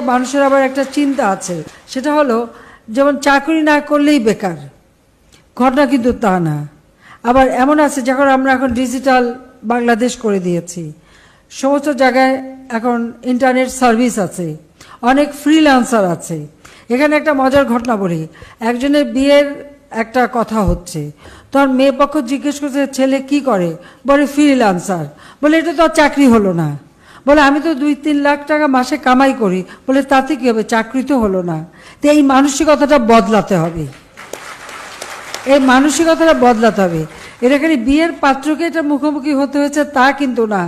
মানুষের আবার একটা চিন্তা আছে। সেটা হলো, যেমন চাকরি না করলেই বেকার। ঘটনা কিন্তু তা না। আবার এমন আছে যখন আমরা এখন ডিজিটাল বাংলাদেশ করে দিয়েছি। সমস্ত জায়গায় এখন ইন্টারনেট সার্ভিস আছে। অনেক ফ্রিল্যান্সার আছে। এখানে একটা মজার ঘটনা বলি। একজনের বিয়ের একটা কথা হচ্ছে। তখন মেয়ে পক্ষ জিজ্ঞেস করছে, ছেলে কি করে? বলে ফ্রিল্যান্সার বলে, এটা তো চাকরি হলো না। বলে, আমি তো দুই, তিন লাখ টাকা মাসে কামাই করি। বলে, তাতে কি হবে? চাকরি তো হলো না। তো এই মানসিকতাটা বদলাতে হবে। এই মানসিকতাটা বদলাতে হবে। এটা খালি বিয়ের পাত্রকে এটা মুখোমুখি হতে হয়েছে তা কিন্তু না।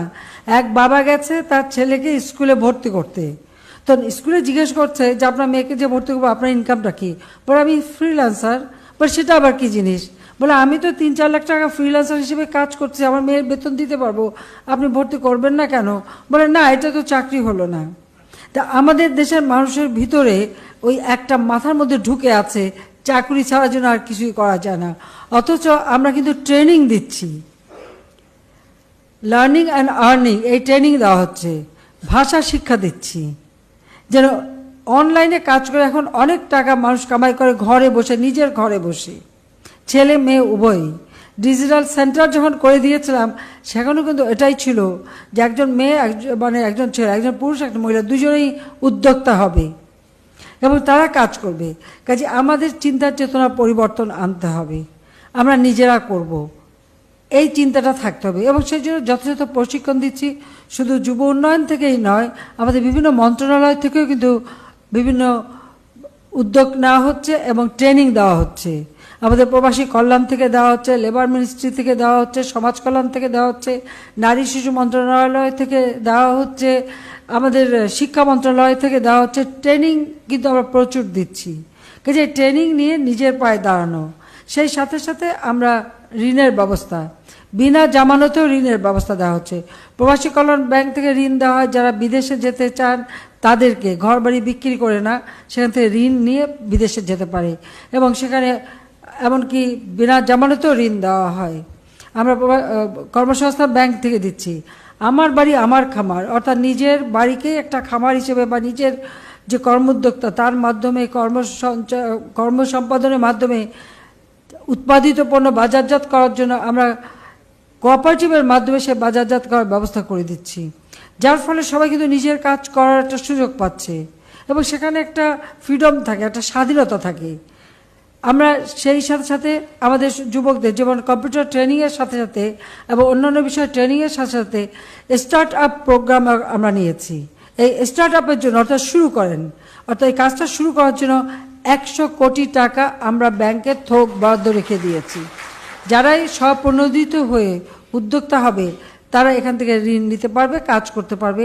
এক বাবা গেছে তার ছেলেকে স্কুলে ভর্তি করতে। তো স্কুলে জিজ্ঞেস করছে যে, আপনার মেয়েকে যে ভর্তি করব, আপনার ইনকামটা কি? বলে, আমি ফ্রিল্যান্সার বলে, সেটা আবার কি জিনিস? বলে, আমি তো তিন চার লাখ টাকা ফ্রিল্যান্সার হিসেবে কাজ করছি, আমার মেয়ের বেতন দিতে পারব, আপনি ভর্তি করবেন না কেন? বলে, না, এটা তো চাকরি হলো না। তা আমাদের দেশের মানুষের ভিতরে ওই একটা মাথার মধ্যে ঢুকে আছে, চাকরি ছাড়ার জন্য আর কিছুই করা যায় না। অথচ আমরা কিন্তু ট্রেনিং দিচ্ছি। লার্নিং অ্যান্ড আর্নিং এই ট্রেনিং দেওয়া হচ্ছে। ভাষা শিক্ষা দিচ্ছি। যেন অনলাইনে কাজ করে এখন অনেক টাকা মানুষ কামাই করে, ঘরে বসে, নিজের ঘরে বসে। ছেলে মেয়ে উভয়ই। ডিজিটাল সেন্টার যখন করে দিয়েছিলাম, সেখানেও কিন্তু এটাই ছিল যে একজন মেয়ে মানে একজন ছেলে, একজন পুরুষ, একজন মহিলা দুজনেই উদ্যোক্তা হবে। এবং তারা কাজ করবে। কাজে আমাদের চিন্তা চেতনা পরিবর্তন আনতে হবে। আমরা নিজেরা করব। এই চিন্তাটা থাকতে হবে। এবং সেই জন্য যথাযথ প্রশিক্ষণ দিচ্ছি। শুধু যুব উন্নয়ন থেকেই নয়, আমাদের বিভিন্ন মন্ত্রণালয় থেকেও কিন্তু বিভিন্ন উদ্যোগ নেওয়া হচ্ছে এবং ট্রেনিং দেওয়া হচ্ছে। আমাদের প্রবাসী কল্যাণ থেকে দেওয়া হচ্ছে লেবার মিনিস্ট্রি থেকে দেওয়া হচ্ছে, সমাজ কল্যাণ থেকে দেওয়া হচ্ছে, নারী শিশু মন্ত্রণালয় থেকে দেওয়া হচ্ছে, আমাদের শিক্ষা মন্ত্রণালয় থেকে দেওয়া হচ্ছে ট্রেনিং কিন্তু আমরা প্রচুর দিচ্ছি। কাজে ট্রেনিং নিয়ে নিজের পায়ে দাঁড়ানো। সেই সাথে সাথে আমরা ঋণের ব্যবস্থা, বিনা জামানতেও ঋণের ব্যবস্থা দেওয়া হচ্ছে। প্রবাসী কল্যাণ ব্যাংক থেকে ঋণ দেওয়া হয়, যারা বিদেশে যেতে চান তাদেরকে ঘর বাড়ি বিক্রি করে না, সেখান থেকে ঋণ নিয়ে বিদেশে যেতে পারে। এবং সেখানে এমনকি বিনা জামানতেও ঋণ দেওয়া হয়। আমরা কর্মসংস্থান ব্যাংক থেকে দিচ্ছি। আমার বাড়ি আমার খামার, অর্থাৎ নিজের বাড়িকেই একটা খামার হিসেবে বা নিজের যে কর্মোদ্যোক্তা, তার মাধ্যমে কর্মসঞ্চয় কর্ম সম্পাদনের মাধ্যমে উৎপাদিত পণ্য বাজারজাত করার জন্য আমরা কোঅপারেটিভের মাধ্যমে সে বাজারজাত করার ব্যবস্থা করে দিচ্ছি। যার ফলে সবাই কিন্তু নিজের কাজ করার একটা সুযোগ পাচ্ছে এবং সেখানে একটা ফ্রিডম থাকে, একটা স্বাধীনতা থাকে। আমরা সেই সাথে সাথে আমাদের যুবকদের, যেমন কম্পিউটার ট্রেনিংয়ের সাথে সাথে এবং অন্যান্য বিষয়ে ট্রেনিংয়ের সাথে সাথে স্টার্ট আপ প্রোগ্রাম আমরা নিয়েছি। এই স্টার্ট আপের জন্য অর্থাৎ শুরু করেন। অর্থাৎ এই কাজটা শুরু করার জন্য একশো কোটি টাকা আমরা ব্যাংকের থোক বরাদ্দ রেখে দিয়েছি। যারাই স্বপ্রণোদিত হয়ে উদ্যোক্তা হবে, তারা এখান থেকে ঋণ নিতে পারবে, কাজ করতে পারবে।